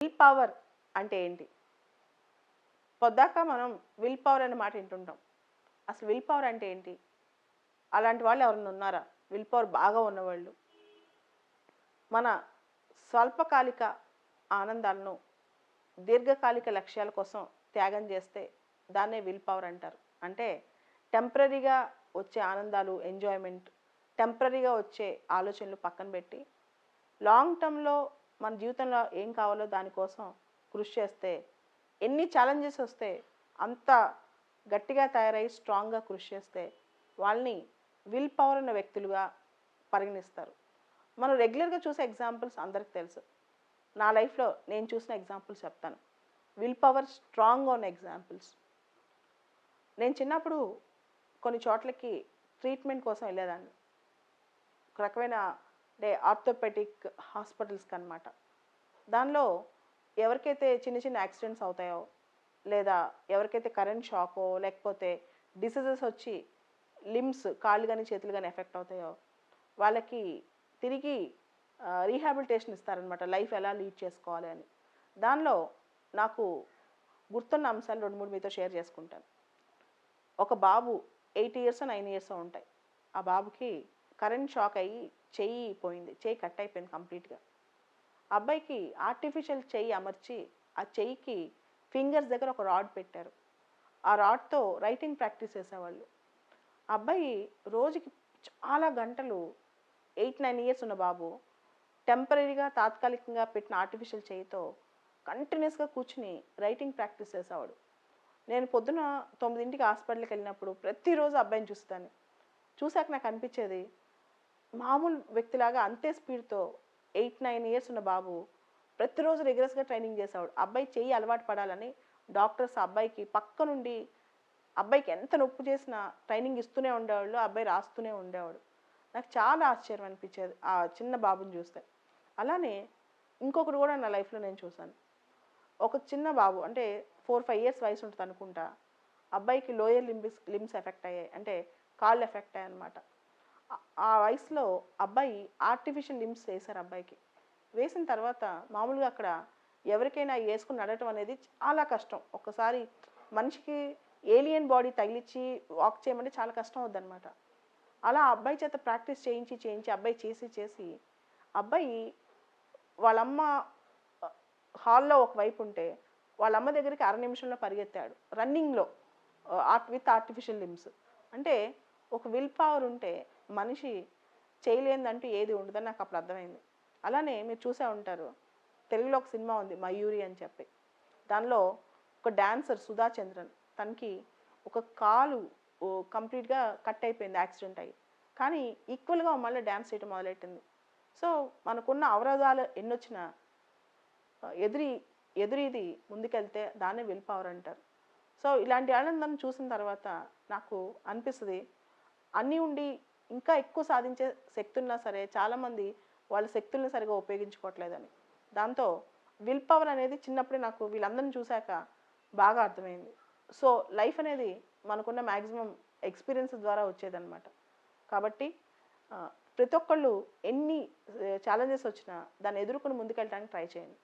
Will power అంటే ఏంటి? పొద్దాక మనం విల్ పవర్ అనే మాట వింటుంటాం. అసలు విల్ పవర్ అంటే ఏంటి? అలాంటి వాళ్ళు ఎవరైనా ఉన్నారా? విల్ పవర్ బాగా ఉన్నవాళ్ళు. మన స్వల్పకాలిక ఆనందాలను దీర్ఘకాలిక లక్ష్యాల కోసం త్యాగం చేస్తే దాన్నే విల్ పవర్ అంటారు. అంటే టెంపరీగా వచ్చే ఆనందాలు ఎంజాయ్మెంట్ టెంపరీగా వచ్చే ఆలోచనలు పక్కన పెట్టి లాంగ్ టర్మ్లో మన జీవితంలో ఏం కావాలో దానికోసం కృషి చేస్తే ఎన్ని ఛాలెంజెస్ వస్తే అంత గట్టిగా తయారై స్ట్రాంగ్గా కృషి చేస్తే వాళ్ళని విల్ పవర్ ఉన్న వ్యక్తులుగా పరిగణిస్తారు. మనం రెగ్యులర్గా చూసే ఎగ్జాంపుల్స్ అందరికి తెలుసు. నా లైఫ్లో నేను చూసిన ఎగ్జాంపుల్స్ చెప్తాను. విల్ పవర్ స్ట్రాంగ్గా ఉన్న ఎగ్జాంపుల్స్ నేను చిన్నప్పుడు కొన్ని చోట్లకి ట్రీట్మెంట్ కోసం వెళ్ళేదాన్ని. ఒక రకమైన అంటే ఆర్థోపెటిక్ హాస్పిటల్స్కి అనమాట దానిలో ఎవరికైతే చిన్న చిన్న యాక్సిడెంట్స్ అవుతాయో లేదా ఎవరికైతే కరెంట్ షాకో లేకపోతే డిసీజెస్ వచ్చి లిమ్స్ కాళ్ళు కానీ చేతులు కానీ ఎఫెక్ట్ అవుతాయో వాళ్ళకి తిరిగి రీహాబిలిటేషన్ ఇస్తారనమాట లైఫ్ ఎలా లీడ్ చేసుకోవాలి అని. దానిలో నాకు గుర్తున్న అంశాలు రెండు మూడు మీతో షేర్ చేసుకుంటాను. ఒక బాబు ఎయిట్ ఇయర్స్ నైన్ ఇయర్స్ ఉంటాయి. ఆ బాబుకి కరెంట్ షాక్ అయ్యి చెయ్యి పోయింది. చెయ్యి కట్ అయిపోయింది కంప్లీట్గా. అబ్బాయికి ఆర్టిఫిషియల్ చెయ్యి అమర్చి ఆ చెయ్యికి ఫింగర్స్ దగ్గర ఒక రాడ్ పెట్టారు. ఆ రాడ్తో రైటింగ్ ప్రాక్టీస్ చేసేవాళ్ళు. అబ్బాయి రోజుకి చాలా గంటలు ఎయిట్ నైన్ ఇయర్స్ ఉన్న బాబు టెంపరీగా తాత్కాలికంగా పెట్టిన ఆర్టిఫిషియల్ చేయితో కంటిన్యూస్గా కూర్చుని రైటింగ్ ప్రాక్టీస్ చేసేవాడు. నేను పొద్దున తొమ్మిదింటికి హాస్పిటల్కి వెళ్ళినప్పుడు ప్రతిరోజు అబ్బాయిని చూస్తాను చూశాక నాకు అనిపించేది మామూలు వ్యక్తిలాగా అంతే స్పీడ్తో ఎయిట్ నైన్ ఇయర్స్ ఉన్న బాబు ప్రతిరోజు రెగ్యులర్స్గా ట్రైనింగ్ చేసేవాడు. అబ్బాయి చెయ్యి అలవాటు పడాలని డాక్టర్స్ ఆ అబ్బాయికి పక్క నుండి అబ్బాయికి ఎంత నొప్పి చేసినా ట్రైనింగ్ ఇస్తూనే ఉండేవాళ్ళు అబ్బాయి రాస్తూనే ఉండేవాడు. నాకు చాలా ఆశ్చర్యం అనిపించేది ఆ చిన్న బాబుని చూస్తే. అలానే ఇంకొకటి కూడా నా లైఫ్లో నేను చూశాను. ఒక చిన్న బాబు అంటే ఫోర్ ఫైవ్ ఇయర్స్ వయసు ఉంటుంది అనుకుంటా. అబ్బాయికి లోయర్ లింబిస్ లిమ్స్ ఎఫెక్ట్ అయ్యాయి. అంటే కాళ్ళు ఎఫెక్ట్ అయ్యాయి అనమాట ఆ వయసులో అబ్బాయి ఆర్టిఫిషియల్ లిమ్స్ వేశారు అబ్బాయికి. వేసిన తర్వాత మామూలుగా అక్కడ ఎవరికైనా వేసుకుని నడటం అనేది చాలా కష్టం. ఒక్కసారి మనిషికి ఏలియన్ బాడీ తగిలిచ్చి వాక్ చేయమంటే చాలా కష్టం అవుద్దనమాట అలా అబ్బాయి చేత ప్రాక్టీస్ చేయించి చేయించి అబ్బాయి చేసి చేసి అబ్బాయి వాళ్ళమ్మ హాల్లో ఒకవైపు ఉంటే వాళ్ళమ్మ దగ్గరికి అర నిమిషంలో పరిగెత్తాడు. రన్నింగ్లో ఆర్ట్ విత్ ఆర్టిఫిషియల్ లిమ్స్. అంటే ఒక విల్ పవర్ ఉంటే మనిషి చేయలేదంటూ ఏది ఉండదని నాకు అప్పుడు అర్థమైంది. అలానే మీరు చూసే ఉంటారు తెలుగులో ఒక సినిమా ఉంది మయూరి అని చెప్పి. దానిలో ఒక డాన్సర్ సుధా చంద్రన్ తనకి ఒక కాలు కంప్లీట్గా కట్ అయిపోయింది యాక్సిడెంట్ అయ్యి. కానీ ఈక్వల్గా మళ్ళీ డ్యాన్స్ చేయడం మొదలెట్టింది. సో మనకున్న అవరోధాలు ఎన్నొచ్చినా ఎదురి ఎదురీది ముందుకెళ్తే దాన్నే విల్ పవర్ అంటారు. సో ఇలాంటి ఆనందం చూసిన తర్వాత నాకు అనిపిస్తుంది అన్నీ ఉండి ఇంకా ఎక్కువ సాధించే శక్తి ఉన్నా సరే చాలామంది వాళ్ళ శక్తుల్ని సరిగా ఉపయోగించుకోవట్లేదని. దాంతో విల్ పవర్ అనేది చిన్నప్పుడే నాకు వీళ్ళందరిని చూశాక బాగా అర్థమైంది. సో లైఫ్ అనేది మనకున్న మ్యాక్సిమం ఎక్స్పీరియన్స్ ద్వారా వచ్చేదన్నమాట. కాబట్టి ప్రతి ఒక్కళ్ళు ఎన్ని ఛాలెంజెస్ వచ్చినా దాన్ని ఎదుర్కొని ముందుకెళ్ళడానికి ట్రై చేయండి.